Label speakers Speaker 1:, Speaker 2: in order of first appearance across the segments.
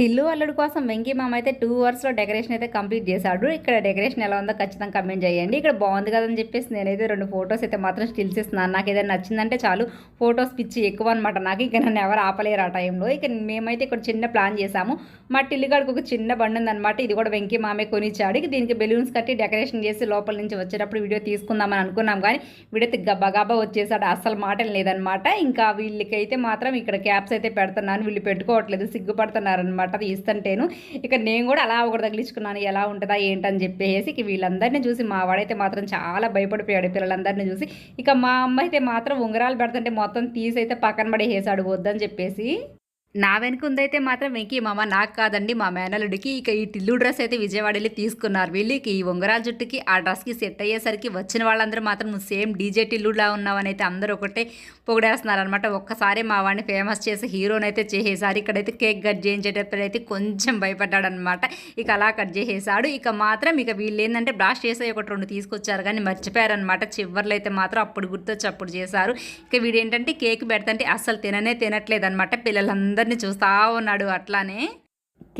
Speaker 1: టిల్లు అల్లుడు కోసం వెంకీ మామ అయితే టూ అవర్స్లో డెకరేషన్ అయితే కంప్లీట్ చేశాడు. ఇక్కడ డెకరేషన్ ఎలా ఉందో ఖచ్చితంగా కమెంట్ చేయండి. ఇక్కడ బాగుంది కదని చెప్పేసి నేనైతే రెండు ఫొటోస్ అయితే మాత్రం స్టిల్స్ ఇస్తున్నాను నాకు ఏదైనా నచ్చిందంటే చాలు ఫొటోస్ పిచ్చి ఎక్కువ అనమాట నాకు ఇక నన్ను ఎవరు ఆపలేరు ఆ టైంలో ఇక మేమైతే ఇక్కడ చిన్న ప్లాన్ చేశాము. మా టిల్లుగాడికి ఒక చిన్న బండి ఉందన్నమాట. ఇది కూడా వెంకీ మామే కొనిచ్చాడు. ఇక దీనికి బెలూన్స్ కట్టి డెకరేషన్ చేసి లోపల నుంచి వచ్చేటప్పుడు వీడియో తీసుకుందామని అనుకున్నాం కానీ వీడైతే గబ్బా వచ్చేసాడు. అస్సలు మాటలు లేదనమాట ఇంకా వీళ్ళకైతే మాత్రం ఇక్కడ క్యాప్స్ అయితే పెడుతున్నాను. వీళ్ళు పెట్టుకోవట్లేదు సిగ్గుపడుతున్నారనమాట అనమాట ఇస్తుంటేను. ఇక నేను కూడా అలా ఒకటి తగిలించుకున్నాను ఎలా ఉంటుందా ఏంటని చెప్పేసి ఇక వీళ్ళందరినీ చూసి మా వాడైతే మాత్రం చాలా భయపడిపోయాడు పిల్లలందరినీ చూసి. ఇక మా అమ్మ అయితే మాత్రం ఉంగరాలు పెడుతుంటే మొత్తం తీసి అయితే పక్కన పడేసాడు వద్దని చెప్పేసి. నా వెనుక ఉందైతే మాత్రం వెంకీ మామ నాకు కాదండి మా మేనలుడికి ఇక ఈ టిల్లు డ్రెస్ అయితే విజయవాడ వెళ్ళి తీసుకున్నారు. వీళ్ళకి ఈ ఉంగరాల జుట్టుకి ఆ డ్రెస్కి సెట్ అయ్యేసరికి వచ్చిన వాళ్ళందరూ మాత్రం సేమ్ డీజే టిల్లులా ఉన్నావని అయితే అందరూ ఒకటే పొగిడేస్తున్నారు అనమాట ఒక్కసారి మా వాడిని ఫేమస్ చేసి హీరోనైతే అయితే చేసేసారు. ఇక్కడైతే కేక్ కట్ చేయించేటప్పుడు అయితే కొంచెం భయపడ్డాడు అనమాట ఇక అలా కట్ చేసేసాడు. ఇక మాత్రం ఇక వీళ్ళు ఏంటంటే బ్లాస్ట్ చేసే ఒకటి రెండు తీసుకొచ్చారు కానీ మర్చిపోయారనమాట చివర్లో అయితే మాత్రం అప్పుడు గుర్తొచ్చి అప్పుడు చేశారు. ఇక వీడు ఏంటంటే కేక్ పెడతంటే అస్సలు తిననే తినట్లేదు అనమాట పిల్లలందరినీ చూస్తూ ఉన్నాడు అట్లానే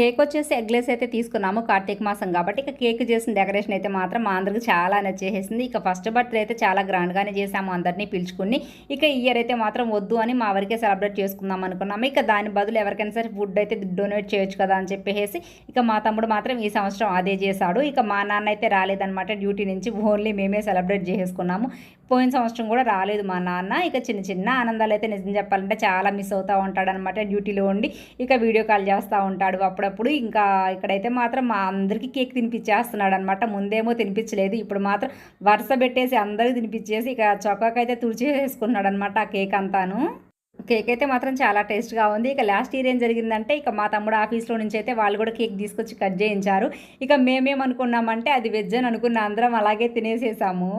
Speaker 1: కేక్ వచ్చేసి ఎగ్లెస్ అయితే తీసుకున్నాము కార్తీక మాసం కాబట్టి ఇక కేక్ చేసిన డెకరేషన్ అయితే మాత్రం మా అందరికి చాలా నచ్చేసింది ఇక ఫస్ట్ బర్త్డే అయితే చాలా గ్రాండ్గానే చేసాము అందరినీ పిలుచుకుని. ఇక ఇయర్ అయితే మాత్రం వద్దు అని మా వరకే సెలబ్రేట్ చేసుకుందాం అనుకున్నాము. ఇక దాని బదులు ఎవరికైనా సరే ఫుడ్ అయితే డొనేట్ చేయొచ్చు కదా అని చెప్పేసి ఇక మా తమ్ముడు మాత్రం ఈ సంవత్సరం అదే చేశాడు. ఇక మా నాన్న అయితే రాలేదనమాట డ్యూటీ నుంచి ఓన్లీ మేమే సెలబ్రేట్ చేసుకున్నాము. పోయిన సంవత్సరం కూడా రాలేదు మా నాన్న. ఇక చిన్న చిన్న ఆనందాలు అయితే నిజం చెప్పాలంటే చాలా మిస్ అవుతూ ఉంటాడనమాట డ్యూటీలో ఉండి ఇక వీడియో కాల్ చేస్తూ ఉంటాడు అప్పుడు అప్పుడప్పుడు ఇంకా ఇక్కడైతే మాత్రం మా అందరికీ కేక్ తినిపించేస్తున్నాడు అనమాట ముందేమో తినిపించలేదు ఇప్పుడు మాత్రం వరుస పెట్టేసి అందరికీ తినిపించేసి ఇక చొక్కాకైతే తుడిచేసుకున్నాడు అనమాట ఆ కేక్ అంతాను. కేక్ అయితే మాత్రం చాలా టేస్ట్గా ఉంది. ఇక లాస్ట్ ఇయర్ ఏం జరిగిందంటే ఇక మా తమ్ముడు ఆఫీస్లో నుంచి అయితే వాళ్ళు కూడా కేక్ తీసుకొచ్చి కట్ చేయించారు. ఇక మేమేమనుకున్నామంటే అది వెజ్ అని అనుకున్న అందరం అలాగే తినేసేసాము.